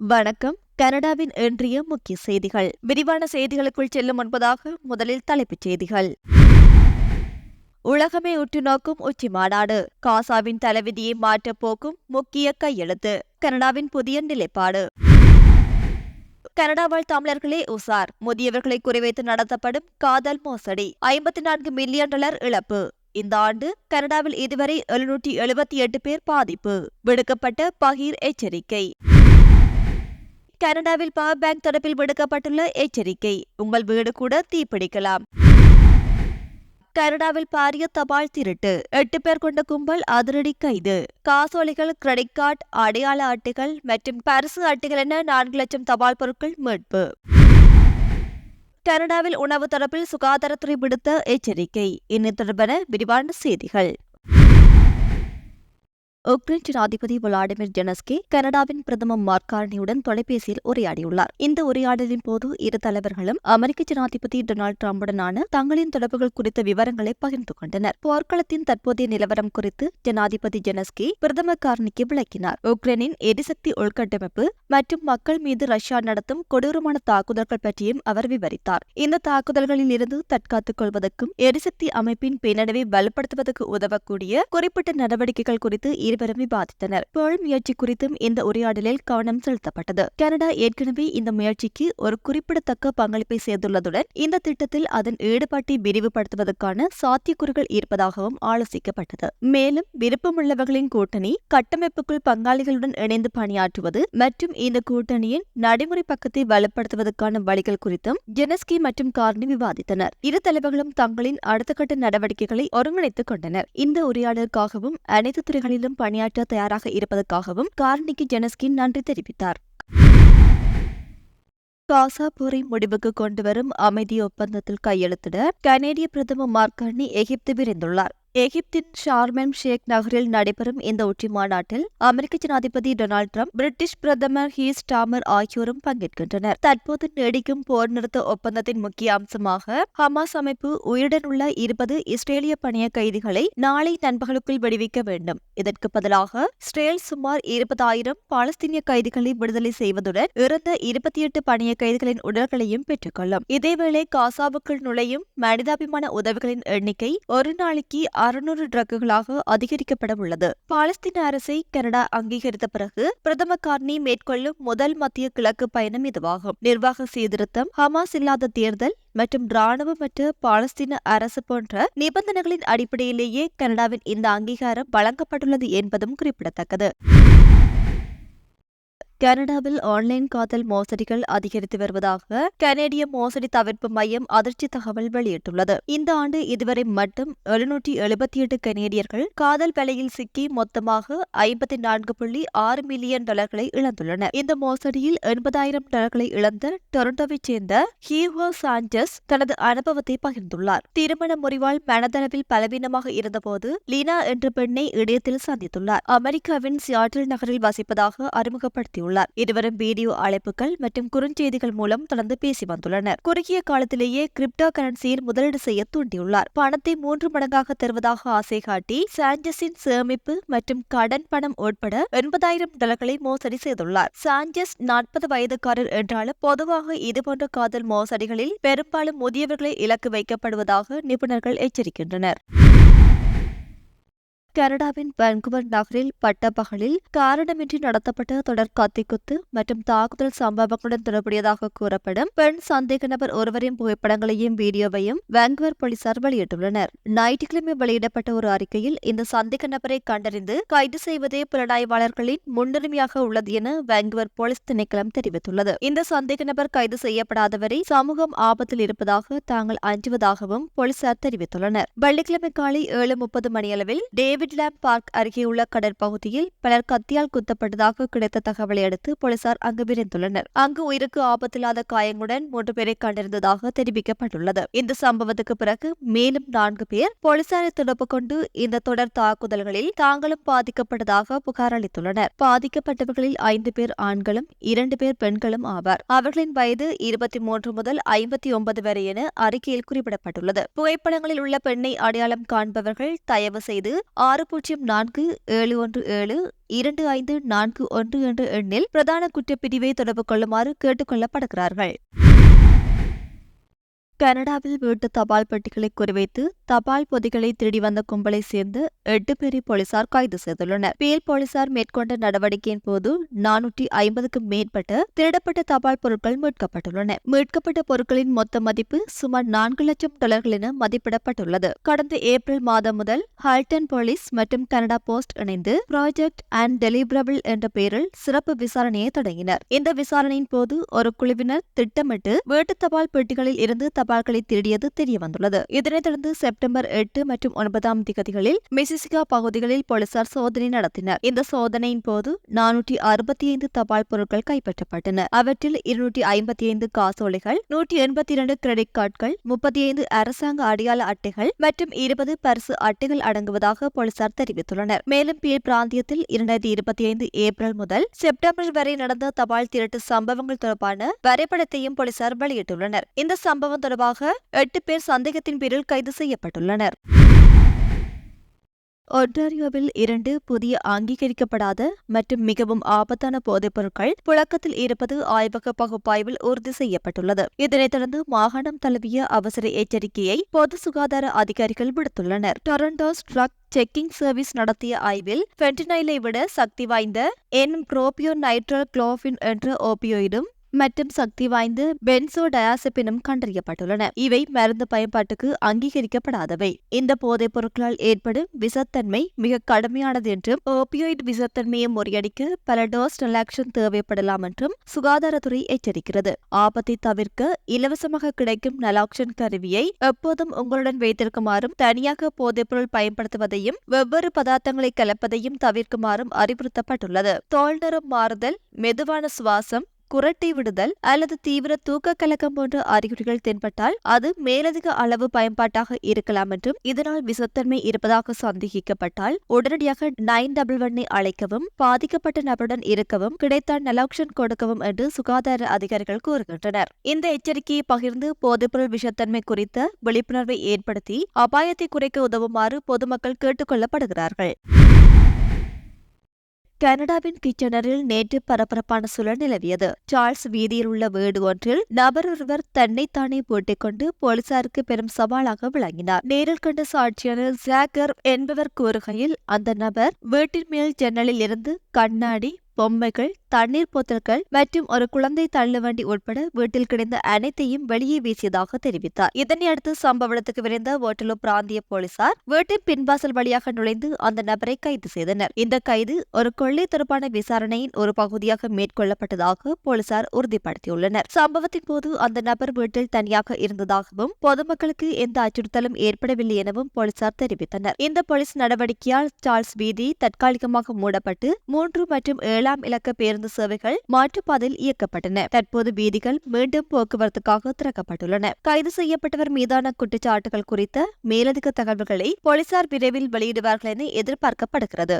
வணக்கம். கனடாவின் இன்றைய முக்கிய செய்திகள். விரிவான செய்திகளுக்குள் செல்லும் முன்பதாக முதலில் தலைப்புச் செய்திகள். உலகமே உற்று நோக்கும் உச்சி மாநாடு. காசாவின் தலைவிதியை மாற்றப் போக்கும் முக்கிய கையெழுத்து. கனடாவின் புதிய நிலைப்பாடு. கனடா வாழ் தமிழர்களே உசார். முதியவர்களை குறிவைத்து நடத்தப்படும் காதல் மோசடி. ஐம்பத்தி நான்கு மில்லியன் டாலர் இழப்பு. இந்த ஆண்டு கனடாவில் இதுவரை எழுநூற்றி எழுபத்தி எட்டு பேர் பாதிப்பு. விடுக்கப்பட்ட பகீர் எச்சரிக்கை. கனடாவில் பவர் பேங்க் தொடர்பில் விடுக்கப்பட்டுள்ள எச்சரிக்கை. உங்கள் வீடு கூட தீப்பிடிக்கலாம் கனடாவில் பாரிய தபால் திருட்டு. எட்டு பேர் கொண்ட கும்பல் அதிரடி கைது. காசோலைகள் கிரெடிட் கார்டு அடையாள அட்டைகள் மற்றும் பரிசு அட்டைகள் என நான்கு லட்சம் தபால் பொருட்கள் மீட்பு. கனடாவில் உணவு தரப்பில் சுகாதாரத்துறை விடுத்த எச்சரிக்கை. இன்னும் தொடர்பான விரிவான செய்திகள். உக்ரைன் ஜனாதிபதி விளாடிமிர் ஜெனஸ்கி கனடாவின் பிரதமர் மார்கார்னியுடன் தொலைபேசியில் உரையாடியுள்ளார். இந்த உரையாடலின் போது இரு தலைவர்களும் அமெரிக்க ஜனாதிபதி டொனால்டு டிரம்புடனான தங்களின் தொடர்புகள் குறித்த விவரங்களை பகிர்ந்து கொண்டனர். போர்க்களத்தின் தற்போதைய நிலவரம் குறித்து ஜனாதிபதி ஜெனஸ்கி பிரதமர் கார்னிக்கு விளக்கினார். உக்ரைனின் எரிசக்தி உள்கட்டமைப்பு மற்றும் மக்கள் மீது ரஷ்யா நடத்தும் கொடூரமான தாக்குதல்கள் பற்றியும் அவர் விவரித்தார். இந்த தாக்குதல்களில் இருந்து தற்காத்துக் கொள்வதற்கும் எரிசக்தி அமைப்பின் பின்னடைவை வலுப்படுத்துவதற்கு உதவக்கூடிய குறிப்பிட்ட நடவடிக்கைகள் குறித்து இரு இருவரும் விவாதித்தனர் போர் முயற்சி குறித்தும் இந்த உரையாடலில் கவனம் செலுத்தப்பட்டது. கனடா ஏற்கனவே இந்த முயற்சிக்கு ஒரு குறிப்பிடத்தக்க பங்களிப்பை செய்துள்ளதுடன் இந்த திட்டத்தில் அதன் ஈடுபாட்டை விரிவுபடுத்துவதற்கான சாத்தியக்கூறுகள் இருப்பதாகவும் ஆலோசிக்கப்பட்டது. மேலும் விருப்பமுள்ளவர்களின் கூட்டணி கட்டமைப்புக்குள் பங்காளிகளுடன் இணைந்து பணியாற்றுவது மற்றும் இந்த கூட்டணியின் நடைமுறை பக்கத்தை வலுப்படுத்துவதற்கான வழிகள் குறித்தும் ஜெனஸ்கி மற்றும் கார்னி விவாதித்தனர். இரு தலைவர்களும் தங்களின் அடுத்த கட்ட நடவடிக்கைகளை ஒருங்கிணைத்துக் கொண்டனர். இந்த உரையாடலுக்காகவும் அனைத்து துறைகளிலும் பணியாற்ற தயாராக இருப்பதற்காகவும் கார்னிக்கு ஜெனஸ்கின் நன்றி தெரிவித்தார். காசா போரை முடிவுக்கு கொண்டுவரும் அமைதி ஒப்பந்தத்தில் கையெழுத்திட கனேடிய பிரதமர் மார்கார்னி எகிப்து விரைந்துள்ளார். எகிப்தின் ஷார்மெம் ஷேக் நகரில் நடைபெறும் இந்த உச்சி மாநாட்டில் அமெரிக்க ஜனாதிபதி டொனால்டு டிரம்ப் பிரிட்டிஷ் பிரதமர் ஹீஸ் டாமர் ஆகியோரும் பங்கேற்கின்றனர். தற்போது நீடிக்கும் போர் நிறுத்த ஒப்பந்தத்தின் முக்கிய அம்சமாக ஹமாஸ் அமைப்பு உயிருடன் உள்ள இருபது இஸ்ரேலிய பணிய கைதிகளை நாளை நண்பகலுக்குள் விடுவிக்க வேண்டும். இதற்கு பதிலாக இஸ்ரேல் சுமார் இருபதாயிரம் பாலஸ்தீனிய கைதிகளை விடுதலை செய்வதுடன் இறந்த இருபத்தி எட்டு பணிய கைதிகளின் உடல்களையும் பெற்றுக்கொள்ளும் இதேவேளை காசாவுக்குள் நுழையும் மனிதாபிமான உதவிகளின் எண்ணிக்கை ஒரு நாளைக்கு அறுநூறு ட்ரக்குகளாக அதிகரிக்கப்பட உள்ளது பாலஸ்தீன அரசை கனடா அங்கீகரித்த பிறகு பிரதம கார்னி மேற்கொள்ளும் முதல் மத்திய கிழக்கு பயணம் இதுவாகும். நிர்வாக சீர்திருத்தம் ஹமாஸ் இல்லாத தேர்தல் மற்றும் ராணுவமற்ற பாலஸ்தீன அரசு போன்ற நிபந்தனைகளின் அடிப்படையிலேயே கனடாவின் இந்த அங்கீகாரம் வழங்கப்பட்டுள்ளது என்பதும் குறிப்பிடத்தக்கது. கனடாவில் ஆன்லைன் காதல் மோசடிகள் அதிகரித்து வருவதாக கனேடிய மோசடி தவிர்ப்பு மையம் அதிர்ச்சி தகவல் வெளியிட்டுள்ளது. இந்த ஆண்டு இதுவரை மட்டும் எழுநூற்றி எழுபத்தி எட்டு கனேடியர்கள் காதல் வலையில் சிக்கி மொத்தமாக ஐம்பத்தி நான்கு புள்ளி ஆறு மில்லியன் டாலர்களை இழந்துள்ளனர். இந்த மோசடியில் எண்பதாயிரம் டாலர்களை இழந்த டொரண்டோவைச் சேர்ந்த ஹியூகோ சாஞ்சஸ் தனது அனுபவத்தை பகிர்ந்துள்ளார். திருமண முறிவால் மனதளவில் பலவீனமாக இருந்தபோது லீனா என்ற பெண்ணை இடையத்தில் சந்தித்துள்ளார். அமெரிக்காவின் சியாட்டில் நகரில் வசிப்பதாக அறிமுகப்படுத்தியுள்ளார். உள்ளார் இருவரும் வீடியோ அழைப்புகள் மற்றும் குறுஞ்செய்திகள் மூலம் தொடர்ந்து பேசி வந்துள்ளனர். குறுகிய காலத்திலேயே கிரிப்டோ கரன்சியில் முதலீடு செய்ய தூண்டியுள்ளார். பணத்தை மூன்று மடங்காக தருவதாக ஆசை காட்டி சாஞ்சஸின் சேமிப்பு மற்றும் கடன் பணம் உட்பட எண்பதாயிரம் டாலர்களை மோசடி செய்துள்ளார். சாஞ்சஸ் நாற்பது வயதுக்காரர் என்றாலும் பொதுவாக இதுபோன்ற காதல் மோசடிகளில் பெரும்பாலும் முதியவர்களை இலக்கு வைக்கப்படுவதாக நிபுணர்கள் எச்சரிக்கின்றனர். கனடாவின் வான்குவர் நகரில் பட்டப்பகலில் காரணமின்றி நடத்தப்பட்ட தொடர் கத்திக்குத்து மற்றும் தாக்குதல் சம்பவங்களுடன் தொடர்புடையதாக கூறப்படும் பெண் சந்தேக நபர் ஒருவரின் புகைப்படங்களையும் வீடியோவையும் வான்குவர் போலீசார் வெளியிட்டுள்ளனர். ஞாயிற்றுக்கிழமை வெளியிடப்பட்ட ஒரு அறிக்கையில் இந்த சந்தேக நபரை கண்டறிந்து கைது செய்வதே புலனாய்வாளர்களின் முன்னுரிமையாக உள்ளது என வான்குவர் போலீஸ் திணைக்களம் தெரிவித்துள்ளது. இந்த சந்தேக நபர் கைது செய்யப்படாதவரை சமூகம் ஆபத்தில் இருப்பதாக தாங்கள் அஞ்சுவதாகவும் போலீசார் தெரிவித்துள்ளனர். வெள்ளிக்கிழமை காலை ஏழு முப்பது மணியளவில் டேவிட் லேம் பார்க் அருகே உள்ள கடற்பகுதியில் பலர் கத்தியால் குத்தப்பட்டதாக கிடைத்த தகவலை அடுத்து போலீசார் அங்கு விரைந்துள்ளனர். அங்கு உயிருக்கு ஆபத்தில்லாத காயங்களுடன் மூன்று பேரை கண்டறிந்ததாக தெரிவிக்கப்பட்டுள்ளது. இந்த சம்பவத்துக்கு பிறகு மேலும் நான்கு பேர் போலீசாரை தொடர்பு கொண்டு இந்த தொடர் தாக்குதல்களில் தாங்களும் பாதிக்கப்பட்டதாக புகார் அளித்துள்ளனர். பாதிக்கப்பட்டவர்களில் ஐந்து பேர் ஆண்களும் இரண்டு பேர் பெண்களும் ஆவார். அவர்களின் வயது இருபத்தி மூன்று முதல் ஐம்பத்தி ஒன்பது வரை என அறிக்கையில் குறிப்பிடப்பட்டுள்ளது. புகைப்படங்களில் உள்ள பெண்ணை அடையாளம் காண்பவர்கள் தயவு செய்து ஆர் ஆறு பூஜ்ஜியம் நான்கு ஏழு ஒன்று ஏழு இரண்டு ஐந்து நான்கு ஒன்று என்ற எண்ணில் பிரதான குற்றப்பிரிவை தொடர்பு கொள்ளுமாறு கேட்டுக் கொள்ளப்படுகிறார்கள் கனடாவில் வீட்டு தபால் பெட்டிகளை குறிவைத்து தபால் பொதிகளை திருடி வந்த கும்பலை சேர்ந்து எட்டு பேரை போலீசார் கைது செய்துள்ளனர். பேல் போலீசார் மேற்கொண்ட நடவடிக்கையின் போது நானூற்றி ஐம்பதுக்கும் மேற்பட்ட திருடப்பட்ட தபால் பொருட்கள் மீட்கப்பட்டுள்ளன. மீட்கப்பட்ட பொருட்களின் மொத்த மதிப்பு சுமார் நான்கு லட்சம் டாலர்கள் என மதிப்பிடப்பட்டுள்ளது. கடந்த ஏப்ரல் மாதம் முதல் ஹால்டன் போலீஸ் மற்றும் கனடா போஸ்ட் இணைந்து ப்ராஜெக்ட் அண்ட் டெலிபிரபிள் என்ற பெயரில் சிறப்பு விசாரணையை தொடங்கினர். இந்த விசாரணையின் போது ஒரு குழுவினர் திட்டமிட்டு வீட்டு தபால் பெட்டிகளில் இருந்து தபால்களை திருடியது தெரியவந்துள்ளது. இதனைத் தொடர்ந்து செப்டம்பர் எட்டு மற்றும் ஒன்பதாம் திகதிகளில் மெசிசிகா பகுதிகளில் போலீசார் சோதனை நடத்தினர். இந்த சோதனையின் போது நானூற்றி அறுபத்தி ஐந்து தபால் பொருட்கள் கைப்பற்றப்பட்டன. அவற்றில் இருநூற்றி ஐம்பத்தி ஐந்து காசோலைகள் நூற்றி எண்பத்தி இரண்டு கிரெடிட் கார்டுகள் முப்பத்தி ஐந்து அரசாங்க அடையாள அட்டைகள் மற்றும் இருபது பரிசு அட்டைகள் அடங்குவதாக போலீசார் தெரிவித்துள்ளனர். மேலும் பீல் பிராந்தியத்தில் இரண்டாயிரத்தி இருபத்தி ஐந்து ஏப்ரல் முதல் செப்டம்பர் வரை நடந்த தபால் திருட்டு சம்பவங்கள் தொடர்பான வரைபடத்தையும் போலீசார் வெளியிட்டுள்ளனர். இந்த சம்பவம் தொடர்பாக எட்டு பேர் சந்தேகத்தின் பேரில் கைது செய்யப்பட்டுள்ளனர். ஒன்டாரியோவில் இரண்டு புதிய அங்கீகரிக்கப்படாத மற்றும் மிகவும் ஆபத்தான போதைப் பொருட்கள் புழக்கத்தில் இருப்பது ஆய்வக பகுப்பாய்வில் உறுதி செய்யப்பட்டுள்ளது. இதனைத் தொடர்ந்து மாகாணம் தழுவிய அவசர எச்சரிக்கையை பொது சுகாதார அதிகாரிகள் விடுத்துள்ளனர். டொரண்டோஸ் ட்ரக் செக்கிங் சர்வீஸ் நடத்திய ஆய்வில் பென்டினைலை விட சக்தி வாய்ந்த என் புரோபியோ நைட்ரல் குளோஃபின் என்ற ஓபியோயிடும் மற்றும் சக்தி வாய்ந்த பென்சோ டயாசெபினும் கண்டறியப்பட்டுள்ளன. இவை மருந்து பயன்பாட்டுக்கு அங்கீகரிக்கப்படாதவை. இந்த போதைப் பொருட்களால் ஏற்படும் விசத்தன்மை மிக கடுமையானது என்றும் ஓபியோய்டு விசத்தன்மையை முறியடிக்க பல டோஸ் ரிலாக்ஷன் தேவைப்படலாம் என்றும் சுகாதாரத்துறை எச்சரிக்கிறது. ஆபத்தை தவிர்க்க இலவசமாக கிடைக்கும் நலாக்ஷன் கருவியை எப்போதும் உங்களுடன் வைத்திருக்குமாறும் தனியாக போதைப்பொருள் பயன்படுத்துவதையும் வெவ்வேறு பதார்த்தங்களை கலப்பதையும் தவிர்க்குமாறும் அறிவுறுத்தப்பட்டுள்ளது. தோல் நிறம் மாறுதல் மெதுவான சுவாசம் குரட்டை விடுதல் அல்லது தீவிர தூக்க கலக்கம் போன்ற அறிகுறிகள் தென்பட்டால் அது மேலதிக அளவு பயன்பாட்டாக இருக்கலாம் என்றும் இதனால் விசத்தன்மை இருப்பதாக சந்தேகிக்கப்பட்டால் உடனடியாக நைன் டபுள் ஒன்னை அழைக்கவும் பாதிக்கப்பட்ட நபருடன் இருக்கவும் கிடைத்தால் நலாக்ஷன் கொடுக்கவும் என்று சுகாதார அதிகாரிகள் கூறுகின்றனர். இந்த எச்சரிக்கையை பகிர்ந்து போதைப்பொருள் விஷத்தன்மை குறித்த விழிப்புணர்வை ஏற்படுத்தி அபாயத்தை குறைக்க உதவுமாறு பொதுமக்கள் கேட்டுக்கொள்ளப்படுகிறார்கள். கனடாவின் கிச்சனரில் நேற்று பரபரப்பான சூழல் நிலவியது. சார்ல்ஸ் வீதியில் உள்ள வீடு ஒன்றில் நபர் ஒருவர் தன்னைத்தானே பூட்டிக் கொண்டு போலீசாருக்கு பெரும் சவாலாக விளங்கினார். நேரில் கண்ட சாட்சியான ஜாகர் என்பவர் கூறுகையில் அந்த நபர் வீட்டின் மேல் ஜன்னலில் இருந்து கண்ணாடி பொம்மைகள் தண்ணீர் போத்தல்கள் மற்றும் ஒரு குழந்தை தள்ளுவண்டி உட்பட வீட்டில் கிடந்த அனைத்தையும் வெளியே வீசியதாக தெரிவித்தார். இதனையடுத்து சம்பவ இடத்துக்கு விரைந்த ஓட்டலோ பிராந்திய போலீசார் வீட்டின் பின்வாசல் வழியாக நுழைந்து அந்த நபரை கைது செய்தனர். இந்த கைது ஒரு கொள்ளை தொடர்பான விசாரணையின் ஒரு பகுதியாக மேற்கொள்ளப்பட்டதாக போலீசார் உறுதிப்படுத்தியுள்ளனர். சம்பவத்தின் போது அந்த நபர் வீட்டில் தனியாக இருந்ததாகவும் பொதுமக்களுக்கு எந்த அச்சுறுத்தலும் ஏற்படவில்லை எனவும் போலீசார் தெரிவித்தனர். இந்த போலீஸ் நடவடிக்கையால் சார்ல்ஸ் வீதி தற்காலிகமாக மூடப்பட்டு மூன்று மற்றும் ஏழாம் இலக்க பேருந்து பேருந்து சேவைகள் மாற்றுப்பாதையில் இயக்கப்பட்டன. தற்போது வீதிகள் மீண்டும் போக்குவரத்துக்காக திறக்கப்பட்டுள்ளன. கைது செய்யப்பட்டவர் மீதான குற்றச்சாட்டுகள் குறித்த மேலதிக தகவல்களை போலீசார் விரைவில் வெளியிடுவார்கள் என எதிர்பார்க்கப்படுகிறது.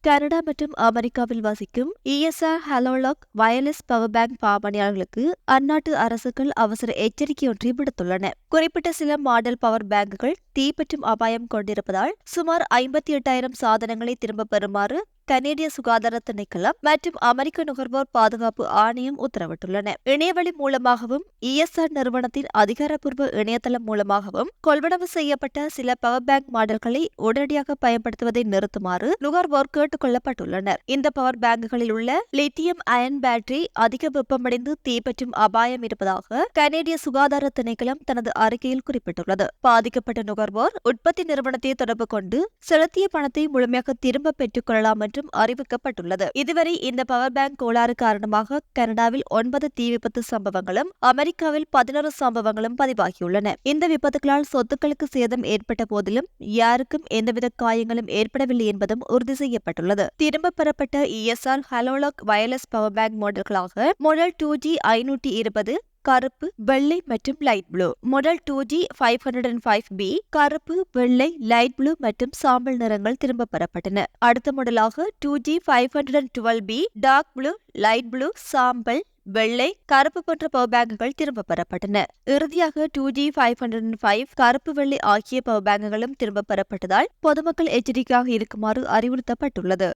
கனடா மற்றும் அமெரிக்காவில் வசிக்கும் ESR HaloLock wireless power bank பாவனையாளர்களுக்கு அந்நாட்டு அரசுகள் அவசர எச்சரிக்கை ஒன்றை விடுத்துள்ளன. குறிப்பிட்ட சில மாடல் பவர் பேங்குகள் தீப்பற்றும் அபாயம் கொண்டிருப்பதால் சுமார் ஐம்பத்தி எட்டாயிரம் சாதனங்களை திரும்ப பெறுமாறு கனேடிய சுகாதார திணைக்களம் மற்றும் அமெரிக்க நுகர்வோர் பாதுகாப்பு ஆணையம் உத்தரவிட்டுள்ளன. இணையவழி மூலமாகவும் இஎஸ்ஆர் நிறுவனத்தின் அதிகாரப்பூர்வ இணையதளம் மூலமாகவும் கொள்வனவு செய்யப்பட்ட சில பவர் பேங்க் மாடல்களை உடனடியாக பயன்படுத்துவதை நிறுத்துமாறு நுகர்வோர் கேட்டுக் கொள்ளப்பட்டுள்ளனர் இந்த பவர் பேங்குகளில் உள்ள லித்தியம் அயன் பேட்டரி அதிக வெப்பமடைந்து தீப்பற்றும் அபாயம் இருப்பதாக கனேடிய சுகாதார திணைக்களம் தனது அறிக்கையில் குறிப்பிட்டுள்ளது. பாதிக்கப்பட்ட நுகர்வோர் உற்பத்தி நிறுவனத்தை தொடர்பு கொண்டு செலுத்திய பணத்தை முழுமையாக திரும்ப பெற்றுக் கொள்ளலாம் என்று என்றும் அறிவிக்கப்பட்டுள்ளது. இதுவரை இந்த பவர் பேங்க் கோளாறு காரணமாக கனடாவில் ஒன்பது தீ விபத்து சம்பவங்களும் அமெரிக்காவில் பதினோரு சம்பவங்களும் பதிவாகியுள்ளன. இந்த விபத்துகளால் சொத்துக்களுக்கு சேதம் ஏற்பட்ட போதிலும் யாருக்கும் எந்தவித காயங்களும் ஏற்படவில்லை என்பதும் உறுதி செய்யப்பட்டுள்ளது. திரும்ப பெறப்பட்ட ESR HaloLock wireless power bank மாடல்களாக model two G ஐநூற்றி இருபது கருப்பு வெள்ளை மற்றும் light blue model two G five hundred and five P கருப்பு வெள்ளை லைட் ப்ளூ மற்றும் சாம்பல் நிறங்கள் திரும்ப பெறப்பட்டன. அடுத்த மாடலாக two G five hundred and twelve P dark blue light blue சாம்பல் வெள்ளை கருப்பு போன்ற பவர் பேங்குகள் திரும்ப பெறப்பட்டன. இறுதியாக two G five hundred five கருப்பு வெள்ளை ஆகிய பவர் பேங்குகளும் திரும்பப் பெறப்பட்டதால் பொதுமக்கள் எச்சரிக்கையாக இருக்குமாறு அறிவுறுத்தப்பட்டுள்ளது.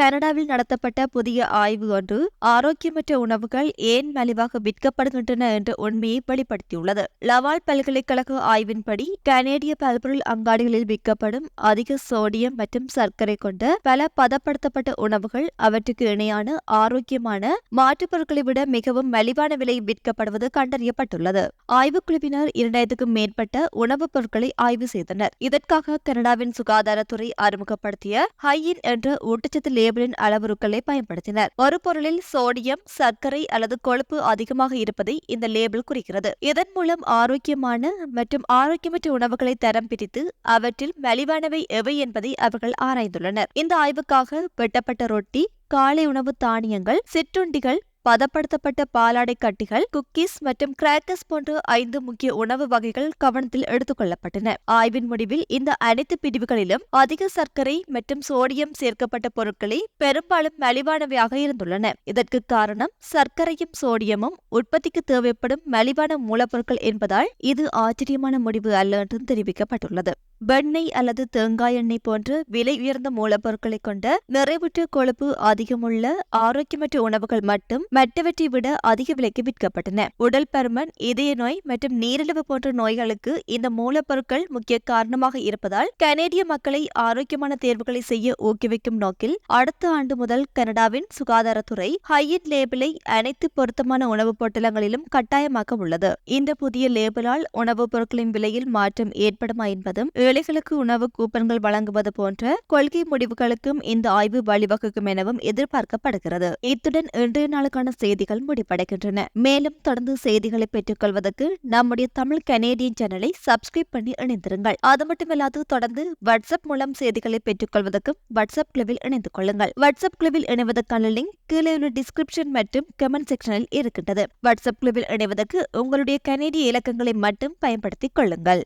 கனடாவில் நடத்தப்பட்ட புதிய ஆய்வு ஒன்று ஆரோக்கியமற்ற உணவுகள் ஏன் மலிவாக விற்கப்படுகின்றன என்ற உண்மையை வெளிப்படுத்தியுள்ளது. லவால் பல்கலைக்கழக ஆய்வின்படி கனேடிய பல்பொருள் அங்காடிகளில் விற்கப்படும் அதிக சோடியம் மற்றும் சர்க்கரை கொண்ட பல பதப்படுத்தப்பட்ட உணவுகள் அவற்றுக்கு இணையான ஆரோக்கியமான மாற்றுப் பொருட்களை விட மிகவும் மலிவான விலையில் விற்கப்படுவது கண்டறியப்பட்டுள்ளது. ஆய்வுக்குழுவினர் இரண்டாயிரத்துக்கும் மேற்பட்ட உணவுப் பொருட்களை ஆய்வு செய்தனர். இதற்காக கனடாவின் சுகாதாரத்துறை அறிமுகப்படுத்திய ஹையின் என்ற ஊட்டச்சத்து டேபிளின் அளவுருக்களை பயன்படுத்தினர். மறுபொருளில் சோடியம் சர்க்கரை அல்லது கொழுப்பு அதிகமாக இருப்பதை இந்த லேபிள் குறிக்கிறது. இதன் மூலம் ஆரோக்கியமான மற்றும் ஆரோக்கியமற்ற உணவுகளை தரம் பிரித்து அவற்றில் மலிவானவை எவை என்பதை அவர்கள் ஆராய்ந்துள்ளனர். இந்த ஆய்வுக்காக வெட்டப்பட்ட ரொட்டி காலை உணவு தானியங்கள் சிற்றுண்டிகள் பதப்படுத்தப்பட்ட பாலாடை கட்டிகள் குக்கீஸ் மற்றும் கிராக்கர்ஸ் போன்ற ஐந்து முக்கிய உணவு வகைகள் கவனத்தில் எடுத்துக் கொள்ளப்பட்டன. ஆய்வின் முடிவில் இந்த அனைத்து பிரிவுகளிலும் அதிக சர்க்கரை மற்றும் சோடியம் சேர்க்கப்பட்ட பொருட்களே பெரும்பாலும் மலிவானவையாக இருந்துள்ளன. இதற்கு காரணம் சர்க்கரையும் சோடியமும் உற்பத்திக்கு தேவைப்படும் மலிவான மூலப்பொருட்கள் என்பதால் இது ஆச்சரியமான முடிவு அல்ல என்றும் தெரிவிக்கப்பட்டுள்ளது. வெண்ணெய் அல்லது தேங்காய் எண்ணெய் போன்ற விலை உயர்ந்த மூலப்பொருட்களை கொண்ட நிறைவுற்ற கொழுப்பு அதிகமுள்ள ஆரோக்கியமற்ற உணவுகள் மட்டும் மற்றவற்றை விட அதிக விலைக்கு விற்கப்பட்டன. உடல் பருமன் இதய நோய் மற்றும் நீரிழிவு போன்ற நோய்களுக்கு இந்த மூலப்பொருட்கள் முக்கிய காரணமாக இருப்பதால் கனேடிய மக்களை ஆரோக்கியமான தேர்வுகளை செய்ய ஊக்குவிக்கும் நோக்கில் அடுத்த ஆண்டு முதல் கனடாவின் சுகாதாரத்துறை ஹையட் லேபிளை அனைத்து பொருத்தமான உணவுப் பொட்டலங்களிலும் கட்டாயமாக்க உள்ளது. இந்த புதிய லேபிளால் உணவுப் பொருட்களின் விலையில் மாற்றம் ஏற்படுமா என்பதும் ஏழைகளுக்கு உணவு கூப்பன்கள் வழங்குவது போன்ற கொள்கை முடிவுகளுக்கும் இந்த ஆய்வு வழிவகுக்கும் எனவும் எதிர்பார்க்கப்படுகிறது. இத்துடன் இன்றைய நாளுக்கான செய்திகள் முடிவடைகின்றன. மேலும் தொடர்ந்து செய்திகளை பெற்றுக் கொள்வதற்கு நம்முடைய தமிழ் கனேடியன் சேனலை சப்ஸ்கிரைப் பண்ணி இணைந்திருங்கள். அது மட்டுமில்லாது தொடர்ந்து வாட்ஸ்அப் மூலம் செய்திகளை பெற்றுக் கொள்வதற்கும் வாட்ஸ்அப் குழுவில் இணைந்து கொள்ளுங்கள். வாட்ஸ்அப் குழுவில் இணைவதற்கான லிங்க் கீழே உள்ள டிஸ்கிரிப்ஷன் மற்றும் கமெண்ட் செக்ஷனில் இருக்கின்றது. வாட்ஸ்அப் குழுவில் இணைவதற்கு உங்களுடைய கனேடிய இலக்கங்களை மட்டும் பயன்படுத்திக் கொள்ளுங்கள்.